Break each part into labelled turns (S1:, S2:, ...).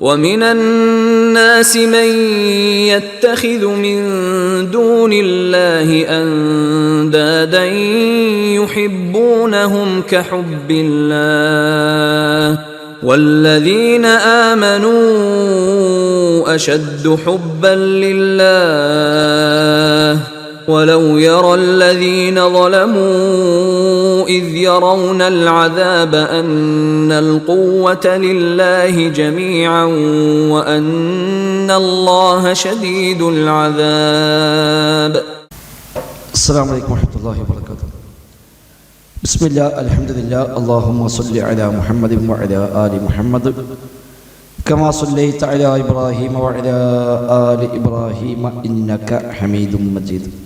S1: ومن الناس من يتخذ من دون الله أندادا يحبونهم كحب الله والذين آمنوا أشد حبا لله ولو يرى الذين ظلموا اذ يرون العذاب ان القوه لله جميعا وان الله شديد العذاب.
S2: السلام عليكم ورحمة الله وبركاته. بسم الله الحمد لله. اللهم صل على محمد وعلى آل محمد. كما صليت على إبراهيم وعلى آل إبراهيم إنك حميد مجيد.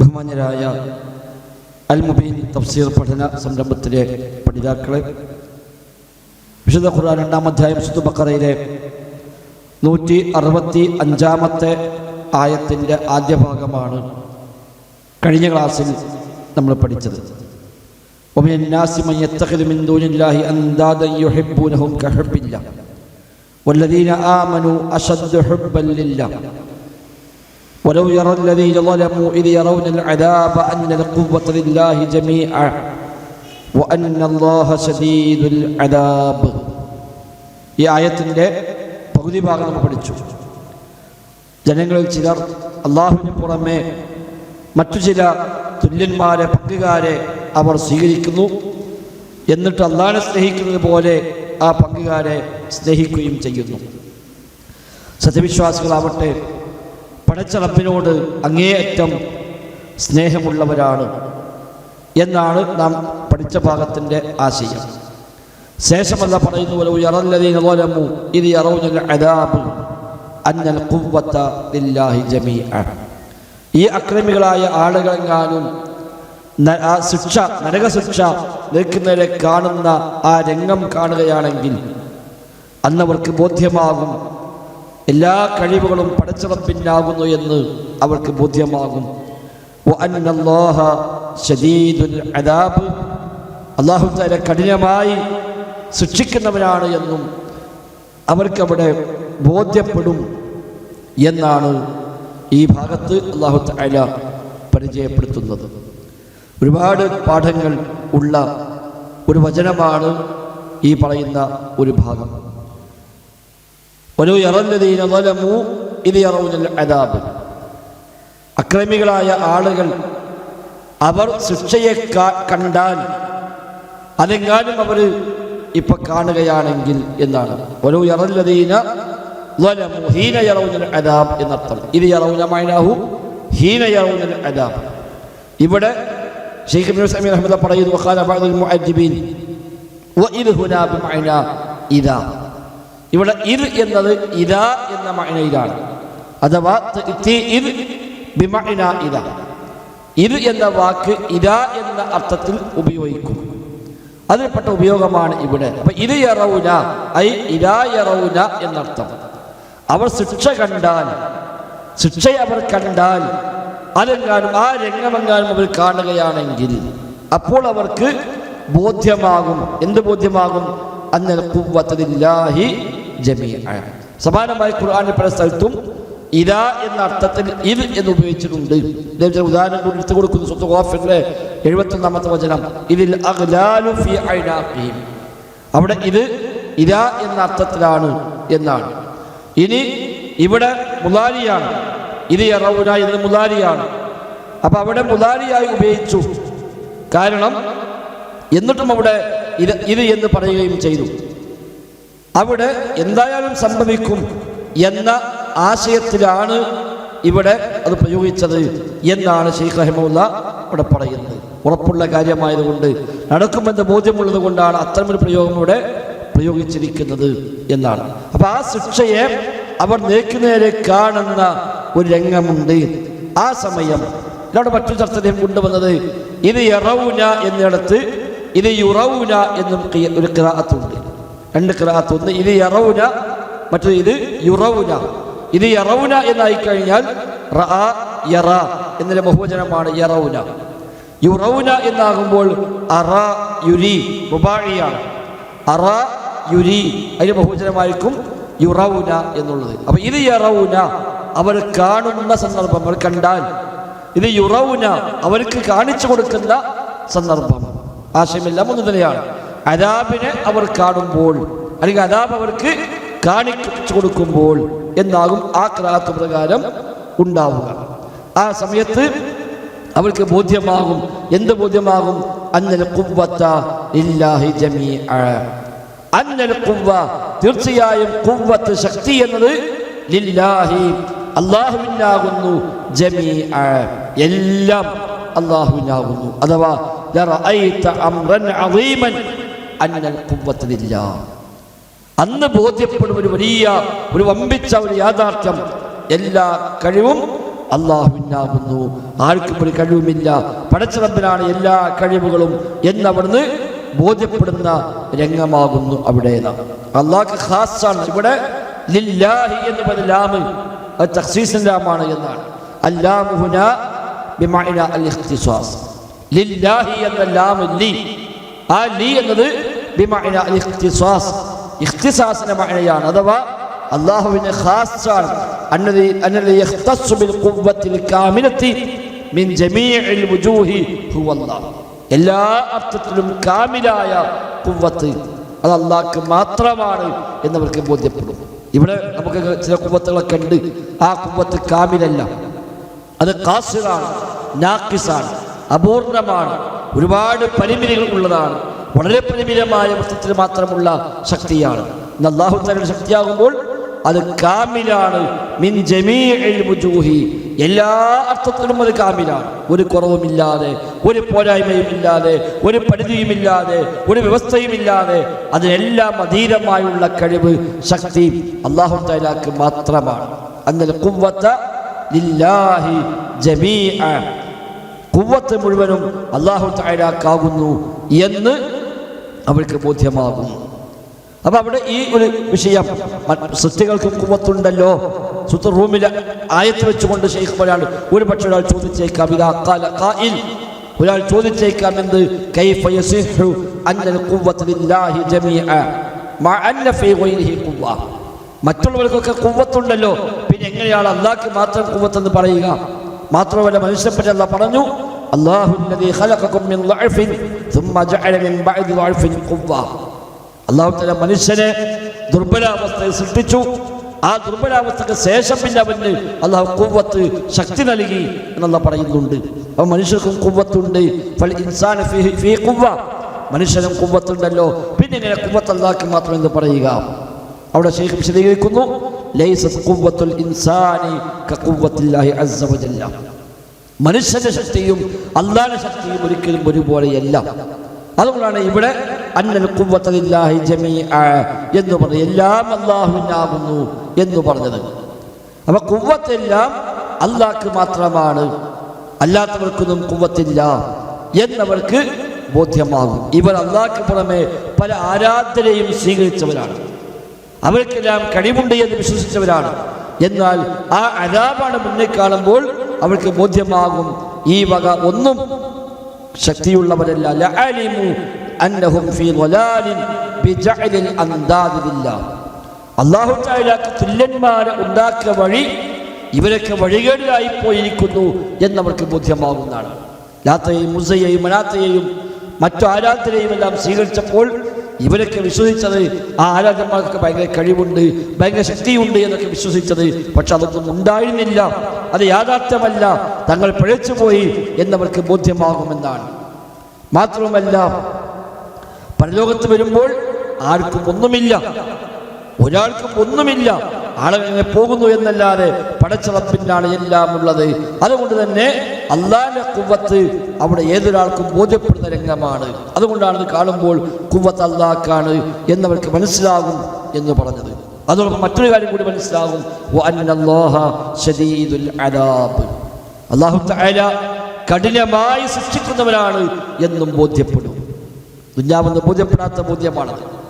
S2: ബഹുമാന്യരായ അൽ മുബീൻ തഫ്സീർ പഠന സംരംഭത്തിലെ പഠിതാക്കളെ വിശുദ്ധ ഖുർആൻ രണ്ടാം അധ്യായം വിശുദ്ധ ബക്കറയിലെ നൂറ്റി അറുപത്തി അഞ്ചാമത്തെ ആയത്തിന്റെ ആദ്യ ഭാഗമാണ് കഴിഞ്ഞ ക്ലാസ്സിൽ നമ്മൾ പഠിച്ചത്. ഒമിന്നാസിമയ്യൂനില്ലാഹി ولو يرى الذين ظلموا إذ يرون العذاب أن القوة لله جميعا وأن الله شديد العذاب ഈ ആയത്തിൻ്റെ പകുതി ഭാഗം നമ്മൾ പഠിച്ചു ജനങ്ങളിൽ ചിലർ അള്ളാഹുവിന് പുറമെ മറ്റു ചില തുല്യന്മാരെ പങ്കുകാരെ അവർ സ്വീകരിക്കുന്നു എന്നിട്ട് അള്ളാഹിനെ സ്നേഹിക്കുന്നത് പോലെ ആ പങ്കുകാരെ സ്നേഹിക്കുകയും ചെയ്യുന്നു സത്യവിശ്വാസികളാവട്ടെ പടച്ച റബ്ബിനോട് അങ്ങേയറ്റം സ്നേഹമുള്ളവരാണ് എന്നാണ് നാം പഠിച്ച ഭാഗത്തിന്റെ ആശയം. ശേഷമല്ല പറയുന്ന പോലെ ഉയറല്ലതീന ലോലമു ഇത് യറൗനൽ അദാബ് അന്നൽ ഈ അക്രമികളായ ആളുകളെങ്ങാനും ആ ശിക്ഷ നരകശിക്ഷ നിൽക്കുന്നവരെ കാണുന്ന ആ രംഗം കാണുകയാണെങ്കിൽ അന്നവർക്ക് ബോധ്യമാകും എല്ലാ കഴിവുകളും പടച്ചവപ്പിനാകുന്നു എന്ന് അവൾക്ക് ബോധ്യമാകും. അള്ളാഹു തല കഠിനമായി ശിക്ഷിക്കുന്നവനാണ് എന്നും അവർക്കവിടെ ബോധ്യപ്പെടും എന്നാണ് ഈ ഭാഗത്ത് അള്ളാഹു തല പരിചയപ്പെടുത്തുന്നത്. ഒരുപാട് പാഠങ്ങൾ ഉള്ള ഒരു വചനമാണ് ഈ പറയുന്ന ഒരു ഭാഗം. ഒരു ഇറല്ലതീന വലമു ഇത് ഇറവുനൽ അതാബ് അക്രമികളായ ആളുകൾ അവർ ശിക്ഷയെ കണ്ടാൽ അതെങ്ങാനും അവർ ഇപ്പൊ കാണുകയാണെങ്കിൽ എന്നാണ്. ഒരു ഇറല്ലതീന ഹീന ഇറവുനൽ അതാബ് എന്നർത്ഥം. ഇത് ഇറവുനമായനാഹു ഹീന ഇറവുനൽ അതാബ് ഇവിടെ ഷെയ്ഖ് ഇബ്നു സമീർ അഹമ്മദ് പറയുന്നു വഖാല ബഅദുൽ മുഅദ്ദിബീൻ വഇദ്ഹുനാ ബിമഅന ഇദാ. ഇവിടെ ഇർ എന്നത് ഇതാ എന്ന മൈനയിലാണ് അഥവാ ബിമഇന ഇത് ഇർ എന്ന വാക്ക് ഇതാ എന്ന അർത്ഥത്തിൽ ഉപയോഗിക്കും. അതിൽപ്പെട്ട ഉപയോഗമാണ് ഇവിടെ. അപ്പൊ ഇത് യറൗന ഐ യറൗന എന്നർത്ഥം. അവർ ശിക്ഷ കണ്ടാൽ ശിക്ഷ അവർ കണ്ടാൽ അതെങ്ങാനും ആ രംഗമെങ്ങാനും അവർ കാണുകയാണെങ്കിൽ അപ്പോൾ അവർക്ക് ബോധ്യമാകും. എന്ത് ബോധ്യമാകും? അന്നൽ ഖുവ്വത്തില്ലാഹി ജമീഅ സമാനമായി ഖുർആനിൽ പല സ്ഥലത്തും ഇതാ എന്ന അർത്ഥത്തിൽ ഇത് എന്ന് ഉപയോഗിച്ചിട്ടുണ്ട് ഇതിന്റെ ഉദാഹരണം കൂടി എടുത്തു കൊടുക്കുന്നു സ്വത്ത് ഗോഫിലെ എഴുപത്തൊന്നാമത്തെ വചനം. ഇതിൽ അവിടെ ഇത് ഇതാ എന്ന അർത്ഥത്തിലാണ് എന്നാണ്. ഇനി ഇവിടെ മുലാരിയാണ് ഇത് എറവുന ഇത് മുലാരിയാണ് അപ്പൊ അവിടെ മുലാരിയായി ഉപയോഗിച്ചു. കാരണം എന്നിട്ടും അവിടെ ഇത് ഇത് എന്ന് പറയുകയും ചെയ്തു. അവിടെ എന്തായാലും സംഭവിക്കും എന്ന ആശയത്തിലാണ് ഇവിടെ അത് പ്രയോഗിച്ചത് എന്നാണ് ഷെയ്ഖ് റഹിമുല്ല ഇവിടെ പറയുന്നത്. ഉറപ്പുള്ള കാര്യമായതുകൊണ്ട് നടക്കുമെന്ന് ബോധ്യമുള്ളത് കൊണ്ടാണ് അത്തരമൊരു പ്രയോഗം ഇവിടെ പ്രയോഗിച്ചിരിക്കുന്നത് എന്നാണ്. അപ്പൊ ആ ശിക്ഷയെ അവർ നേക്കുനേരെ കാണുന്ന ഒരു രംഗമുണ്ട്. ആ സമയം ഇതോടെ മറ്റു ചർച്ചയും കൊണ്ടുവന്നത്. ഇത് യറൗന എന്നിടത്ത് ഇത് യുറൗന എന്നും ഒരു ക്രാത്തുണ്ട് രണ്ട് ക്രാത്ത് ഒന്ന് ഇത് യറൗന മറ്റൊരു ഇത് യുറവുന ഇത് യറൗന എന്നായി കഴിഞ്ഞാൽ റഅ യറ എന്നതിന്റെ ബഹുവചനമാണ് യറൗന. യുറൗന എന്നാകുമ്പോൾ അറ യുരി റുബാഴിയാണ് അറ യുരി അതിന് ബഹുവചനമായിരിക്കും യുറൗന എന്നുള്ളത്. അപ്പൊ ഇത് യറൗന അവർ കാണുന്ന സന്ദർഭം അവർ കണ്ടാൽ. ഇത് യുറൗന അവർക്ക് കാണിച്ചു കൊടുക്കുന്ന സന്ദർഭം. ആശയമെല്ലാം ഒന്ന് തന്നെയാണ് അതാബിനെ അവർ കാണുമ്പോൾ അല്ലെങ്കിൽ അതാബ് അവർക്ക് കാണിച്ചു കൊടുക്കുമ്പോൾ എന്നാകും ആ ക്രാത്ത് പ്രകാരം ഉണ്ടാവുക. ആ സമയത്ത് അവർക്ക് ബോധ്യമാകും. എന്ത് ബോധ്യമാകും? അന്നൽ കുവ്വത്ത ഇല്ലാഹി ജമീഅ. അന്നൽ കുവ്വ തീർച്ചയായും കുവ്വത്ത് ശക്തി എന്നത് ലില്ലാഹി അള്ളാഹുവിനാകുന്നു ജമീഅ. എല്ലാം അള്ളാഹുവിനാകുന്നു അഥവാ അംറൻ അന്നൽ കുവ്വത്ത് ലില്ലാഹ് അന്ന് ബോധ്യപ്പെടും ഒരു വലിയ ഒരു വമ്പിച്ച ഒരു യാഥാർത്ഥ്യം. എല്ലാ കഴിവും അള്ളാഹുവിനാകുന്നു. ആർക്കും ഒരു കഴിവുമില്ല. പടച്ചിറപ്പിനാണ് എല്ലാ കഴിവുകളും എന്നവിടുന്ന് ബോധ്യപ്പെടുന്ന രംഗമാകുന്നു അവിടെ. അള്ളാഹ് ഖാസാണ് ഇവിടെ. ലില്ലാഹി എന്ന് പറഞ്ഞ എന്നാണ്. അൽ ഇഖ്തിസാസ്. ലില്ലാഹി എന്ന ലാമ് ലി. ആ ലി എന്നത് ഇഖ്തിസാസിന്റെ മഴയാണ് അഥവാ അല്ലാഹുവിനെ ഖാസാണ് അന്നദി അന്നദി യഖ്തസ്സു ബിൽ ഖുവ്വത്തിൽ കാമിലത്തി മിൻ ജമീഇൽ വുജൂഹി ഹുവല്ലാഹ് എല്ലാ അർത്ഥത്തിലും കാമിലായ കുവ്വത്ത് അത് അള്ളാഹ്ക്ക് മാത്രമാണ് എന്നവർക്ക് ബോധ്യപ്പെടും ഇവിടെ നമുക്ക് ചില കുവ്വത്തുകളൊക്കെ ഉണ്ട് ആ കുവ്വത്ത് കാമിലല്ല അത് കാസിറാണ് നാക്കിസാണ് അപൂർണമാണ് ഒരുപാട് പരിമിതികൾ ഉള്ളതാണ്. വളരെ പരിമിതമായ വൃത്തത്തിൽ മാത്രമുള്ള ശക്തിയാണ്. അള്ളാഹു തലയുടെ ശക്തിയാകുമ്പോൾ അത് കാമിലാണ്. മിൻ ജമീഹി എല്ലാ അർത്ഥത്തിലും അത് കാമിലാണ്. ഒരു കുറവുമില്ലാതെ ഒരു പോരായ്മയും ഇല്ലാതെ ഒരു പരിധിയുമില്ലാതെ ഒരു വ്യവസ്ഥയുമില്ലാതെ അതിനെല്ലാം അധീരമായുള്ള കഴിവ് ശക്തി അള്ളാഹു തലാക്ക് മാത്രമാണ്. അങ്ങനെ കുവ്വത്ത ലില്ലാഹി ജമീഅ കുവ്വത്ത് മുഴുവനും അള്ളാഹു തായാക്കാകുന്നു എന്ന് അവർക്ക് ബോധ്യമാകും. അപ്പൊ അവിടെ ഈ ഒരു വിഷയം സൃഷ്ടികൾക്ക് കുവ്വത്തുണ്ടല്ലോ സുത്ത് റൂമിൽ ആയത്ത് വെച്ചുകൊണ്ട് ഷെയ്ഖ് ഒരാൾ ഒരു പക്ഷെ ഒരാൾ ചോദിച്ചേക്കാം ഇത് ഖാല കായിൽ ഒരാൾ ചോദിച്ചേക്കാം എന്ത്? കൈഫ യസിഹു ജമീഅ മറ്റുള്ളവർക്കൊക്കെ കുവ്വത്തുണ്ടല്ലോ പിന്നെ എങ്ങനെയാണ് അള്ളാഹ്ക്ക് മാത്രം കുവ്വത്തെന്ന് പറയുക? മാത്രമല്ല അല്ല പറഞ്ഞു അള്ളാഹു അള്ളാഹു തല മനുഷ്യനെ ദുർബലാവസ്ഥയിൽ സൃഷ്ടിച്ചു. ആ ദുർബലാവസ്ഥക്ക് ശേഷം പിന്നെ അവന് അള്ളാഹു കുവ്വത്ത് ശക്തി നൽകി എന്നുള്ള പറയുന്നുണ്ട്. അവൻ മനുഷ്യർക്കും കുവ്വത്തുണ്ട് മനുഷ്യനും കുവ്വത്തുണ്ടല്ലോ പിന്നെ ഇങ്ങനെ കുവ്വത്ത് അല്ലാക്കി മാത്രം എന്ന് പറയുക? അവിടെ ശേഖം വിശദീകരിക്കുന്നു. ലൈസസ് കുവ്വത്തുൽ ഇൻസാനി ക കുവ്വത്തില്ലാഹി അസവജല്ലാം മനുഷ്യന്റെ ശക്തിയും അള്ളാന്റെ ശക്തിയും ഒരിക്കലും ഒരുപോലെയല്ല. അതുകൊണ്ടാണ് ഇവിടെ അന്നൽ കുവ്വത്തലില്ലാഹി ജമീ എന്ന് പറഞ്ഞു എല്ലാം അള്ളാഹുവിനാകുന്നു എന്ന് പറഞ്ഞത്. അപ്പൊ കുവത്തെല്ലാം അള്ളാഹ്ക്ക് മാത്രമാണ്. അല്ലാത്തവർക്കൊന്നും കുവ്വത്തില്ല എന്നവർക്ക് ബോധ്യമാകും. ഇവർ അള്ളാഹ്ക്ക് പുറമെ പല ആരാധനയും സ്വീകരിച്ചവരാണ്. അവർക്കെല്ലാം കഴിവുണ്ട് എന്ന് വിശ്വസിച്ചവരാണ്. എന്നാൽ ആ അരാബാണ് മുന്നിൽ കാണുമ്പോൾ അവർക്ക് ബോധ്യമാകും. ഈ വക ഒന്നും ശക്തിയുള്ളവരല്ല. തആലക്ക് തുല്യന്മാരെ ഉണ്ടാക്കിയ വഴി ഇവരൊക്കെ വഴികേടിലായി പോയിരിക്കുന്നു എന്നവർക്ക് ബോധ്യമാകുന്നതാണ്. ലാത്തയെയും മുസയെയും മനാത്തയെയും മറ്റു ആരാധനയും എല്ലാം സ്വീകരിച്ചപ്പോൾ ഇവരൊക്കെ വിശ്വസിച്ചത് ആ ആരാധന്മാർക്ക് ഭയങ്കര കഴിവുണ്ട് ഭയങ്കര ശക്തിയുണ്ട് എന്നൊക്കെ വിശ്വസിച്ചത്. പക്ഷെ അതൊന്നും ഉണ്ടായിരുന്നില്ല. അത് യാഥാർത്ഥ്യമല്ല. തങ്ങൾ പിഴച്ചുപോയി എന്നവർക്ക് ബോധ്യമാകുമെന്നാണ്. മാത്രവുമല്ല പരലോകത്ത് വരുമ്പോൾ ആർക്കും ഒന്നുമില്ല. ഒരാൾക്കും ഒന്നുമില്ല. ആളെങ്ങനെ പോകുന്നു എന്നല്ലാതെ പടച്ചവപ്പിനാണ് എല്ലാം ഉള്ളത്. അതുകൊണ്ട് തന്നെ അള്ളാന്റെ കുവ്വത്ത് അവിടെ ഏതൊരാൾക്കും ബോധ്യപ്പെടുന്ന രംഗമാണ്. അതുകൊണ്ടാണ് കാണുമ്പോൾ കുവ്വത്ത് അള്ളാക്കാണ് എന്നവർക്ക് മനസ്സിലാകും എന്ന് പറഞ്ഞത്. അതോടൊപ്പം മറ്റൊരു കാര്യം കൂടി മനസ്സിലാകും. അള്ളാഹു കഠിനമായി ശിക്ഷിക്കുന്നവരാണ് എന്നും ബോധ്യപ്പെടും. ദുഞ്ഞാവെന്ന് ബോധ്യപ്പെടാത്ത ബോധ്യമാണത്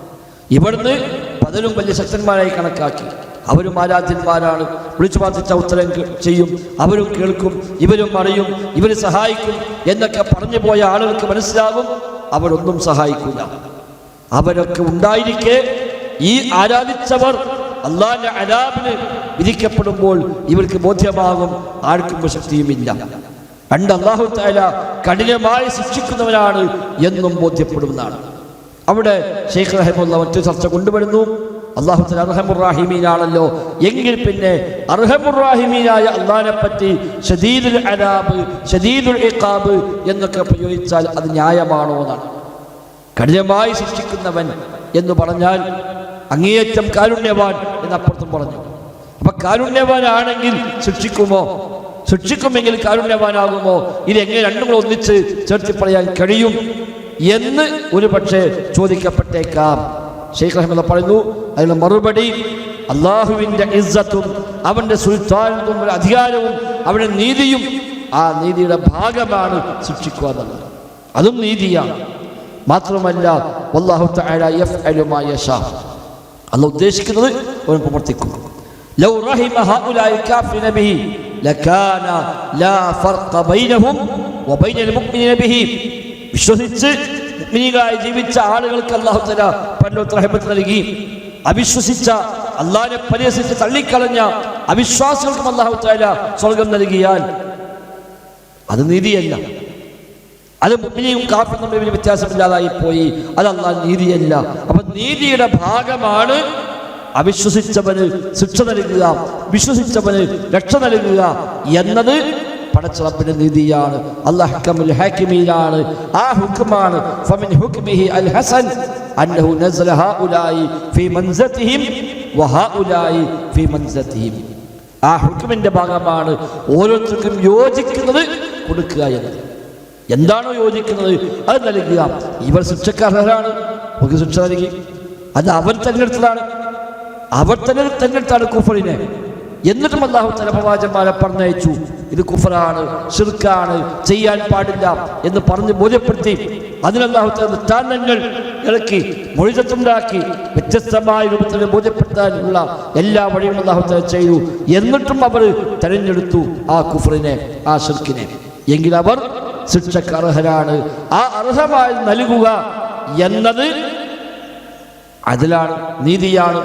S2: ഇവിടുന്ന് പലരും വലിയ ശക്തന്മാരായി കണക്കാക്കി. അവരും ആരാധ്യന്മാരാണ്. വിളിച്ചു പ്രാർത്ഥിച്ച ഉത്തരം ചെയ്യും. അവരും കേൾക്കും. ഇവരും അറിയും. ഇവർ സഹായിക്കും എന്നൊക്കെ പറഞ്ഞു പോയ ആളുകൾക്ക് മനസ്സിലാകും. അവരൊന്നും സഹായിക്കില്ല അവരൊക്കെ ഉണ്ടായിരിക്കെ ഈ ആരാധിച്ചവർ അള്ളാന്റെ അലാബിന് വിധിക്കപ്പെടുമ്പോൾ ഇവർക്ക് ബോധ്യമാകും ആർക്കും ശക്തിയുമില്ല. പണ്ട് അള്ളാഹു താല കഠിനമായി ശിക്ഷിക്കുന്നവരാണ് എന്നും ബോധ്യപ്പെടുന്നതാണ്. അവിടെ ഷെയ്ഖ് റഹമുള്ള മറ്റു ചർച്ച കൊണ്ടുവരുന്നു. അള്ളാഹു അർഹമുറാഹിമീനാണല്ലോ എങ്കിൽ പിന്നെ അർഹമുറാഹിമീനായ അള്ളാഹിനെ പറ്റി ഷദീദുൽ അലാബ് ഷദീദുൽ ഇഖാബ് എന്നൊക്കെ പ്രയോഗിച്ചാൽ അത് ന്യായമാണോ എന്നാണ്. കഠിനമായി ശിക്ഷിക്കുന്നവൻ എന്ന് പറഞ്ഞാൽ അങ്ങേയറ്റം കാരുണ്യവാൻ എന്ന് അപ്പുറത്തും പറഞ്ഞു. അപ്പൊ കാരുണ്യവാനാണെങ്കിൽ ശിക്ഷിക്കുമോ? ശിക്ഷിക്കുമെങ്കിൽ കാരുണ്യവാനാകുമോ? ഇത് എങ്ങനെ രണ്ടും കൂടെ ഒന്നിച്ച് ചേർത്തി പറയാൻ കഴിയും എന്ന് ഒരു പക്ഷേ ചോദിക്കപ്പെട്ടേക്കാം. ഷെയ്ഖ് അഹമ്മദ് പറയുന്നു അതിന് മറുപടി അള്ളാഹുവിന്റെ ഇസ്സത്തും അവന്റെ സുൽത്താനും അധികാരവും അവന്റെ നീതിയും ആ നീതിയുടെ ഭാഗമാണ് ശിക്ഷിക്കുക എന്നുള്ളത്. അതും നീതിയാണ്. മാത്രമല്ല വല്ലാഹു തആല യഫ്അലു മാ യശാ. അല്ലാഹ് ഉദ്ദേശിക്കുന്നത് അവൻ പ്രവർത്തിക്കും. ലൗ റഹിമ ഹഉലായി കാഫിന ബിഹി ലകാന ലാ ഫർഖ ബൈനഹും വബൈനൽ മുഅ്മിനീന ബിഹി. വിശ്വസിച്ച് ജീവിച്ച ആളുകൾക്ക് അല്ലാഹു തആല പരലോകത്ത് റഹ്മത്ത് നൽകി. അവിശ്വസിച്ച അള്ളാഹിനെ പരിഹസിച്ച് തള്ളിക്കളഞ്ഞ അവിശ്വാസികൾക്കും അല്ലാഹു തആല സ്വർഗം നൽകിയാൽ അത് നീതിയല്ല. അത് മുമ്പിനെയും കാഫിറും തമ്മിൽ വലിയ വ്യത്യാസമില്ലാതായി പോയി അതല്ല നീതിയല്ല. അപ്പൊ നീതിയുടെ ഭാഗമാണ് അവിശ്വസിച്ചവന് ശിക്ഷ നൽകുക വിശ്വസിച്ചവന് രക്ഷ നൽകുക എന്നത് പടച്ചറപ്പിന്റെ നീതിയാണ്. ഹാക്കിമീനാണ്. ആ ഹുക്കുമാണ്. ഫമിൻ ഹുക്മിഹി അൽ ഹസൻ അന്നഹു നസല ഫീ മൻസതിഹിം ഫീ ആ ഹുക്കുമിന്റെ ഭാഗമാണ് ഓരോരുത്തർക്കും യോജിക്കുന്നത് കൊടുക്കുക എന്നത്. എന്താണോ യോജിക്കുന്നത് അത് നൽകുക ഇവർ ശിക്ഷക്കാരാണ് നമുക്ക് ശിക്ഷ നൽകി. അത് അവർ തെരഞ്ഞെടുത്തതാണ്. അവർ തന്നെ തെരഞ്ഞെടുത്താണ് കുഫറിനെ. എന്നിട്ടും അള്ളാഹു തല പ്രവാചന്മാരെ പറഞ്ഞയച്ചു. ഇത് കുഫറാണ് ഷിർക്കാണ് ചെയ്യാൻ പാടില്ല എന്ന് പറഞ്ഞ് ബോധ്യപ്പെടുത്തി. അതിനല്ലാഹു തല താനങ്ങൾ ഇളക്കി മൊഴിതത്തുണ്ടാക്കി വ്യത്യസ്തമായ രൂപത്തിൽ ബോധ്യപ്പെടുത്താനുള്ള എല്ലാ വഴിയും അള്ളാഹു തല ചെയ്തു. എന്നിട്ടും അവർ തെരഞ്ഞെടുത്തു ആ കുഫറിനെ ആ ഷിർക്കിനെ എങ്കിൽ അവർ ശിക്ഷക്ക് അർഹരാണ് ആ അർഹമായി നൽകുക എന്നത് അതിലാണ് നീതിയാണ്.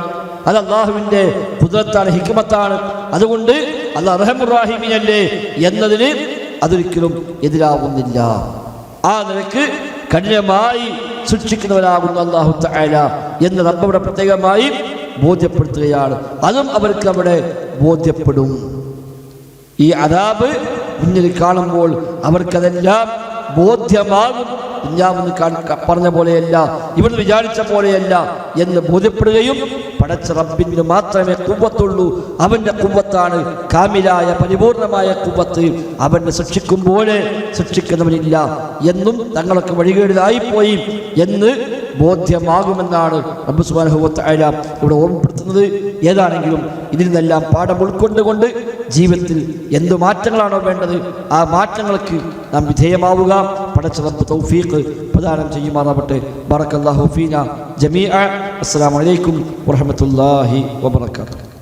S2: അത് അള്ളാഹുവിന്റെ കുതിരത്താണ് ഹിക്മത്താണ്. അതുകൊണ്ട് അത് അർഹമുറാഹിമിനല്ലേ എന്നതിന് അതൊരിക്കലും എതിരാവുന്നില്ല. ആ നിലയ്ക്ക് കഠിനമായി ശിക്ഷിക്കുന്നവരാകുന്നു അള്ളാഹു തആല എന്ന് നമ്മുടെ പ്രത്യേകമായി ബോധ്യപ്പെടുത്തുകയാണ്. അതും അവർക്ക് അവിടെ ബോധ്യപ്പെടും. ഈ അതാബ് മുന്നിൽ കാണുമ്പോൾ അവർക്കതെല്ലാം ബോധ്യമാകും. കുഞ്ഞാമെന്ന് പറഞ്ഞ പോലെയല്ല ഇവിടുന്ന് വിചാരിച്ച പോലെയല്ല എന്ന് ബോധ്യപ്പെടുകയും പടച്ച റബ്ബിന് മാത്രമേ കുവ്വത്തുള്ളൂ അവന്റെ കുവ്വത്താണ് കാമിലായ പരിപൂർണമായ കുവ്വത്ത് അവനെ ശിക്ഷിക്കുമ്പോഴേ ശിക്ഷിക്കുന്നവനില്ല എന്നും തങ്ങളൊക്കെ വഴികേടുതായിപ്പോയി എന്ന് ബോധ്യമാകുമെന്നാണ് റബ്ബ് സുബ്ഹാനഹു ഹുബത്ത് തആല ഇവിടെ ഓർമ്മപ്പെടുത്തുന്നത്. ഏതാണെങ്കിലും ഇതിൽ നിന്നെല്ലാം പാഠം ഉൾക്കൊണ്ടുകൊണ്ട് ജീവിതത്തിൽ എന്ത് മാറ്റങ്ങളാണോ വേണ്ടത് ആ മാറ്റങ്ങൾക്ക് നാം വിധേയമാവുക. റബ്ബ് തൗഫീഖ് പ്രദാനം ചെയ്യുമാറാവട്ടെ. ബറക്കല്ലാഹു ഫീന ജമീഅ. അസ്സലാമു അലൈക്കും വറഹ്മത്തുള്ളാഹി വബറകാതുഹു.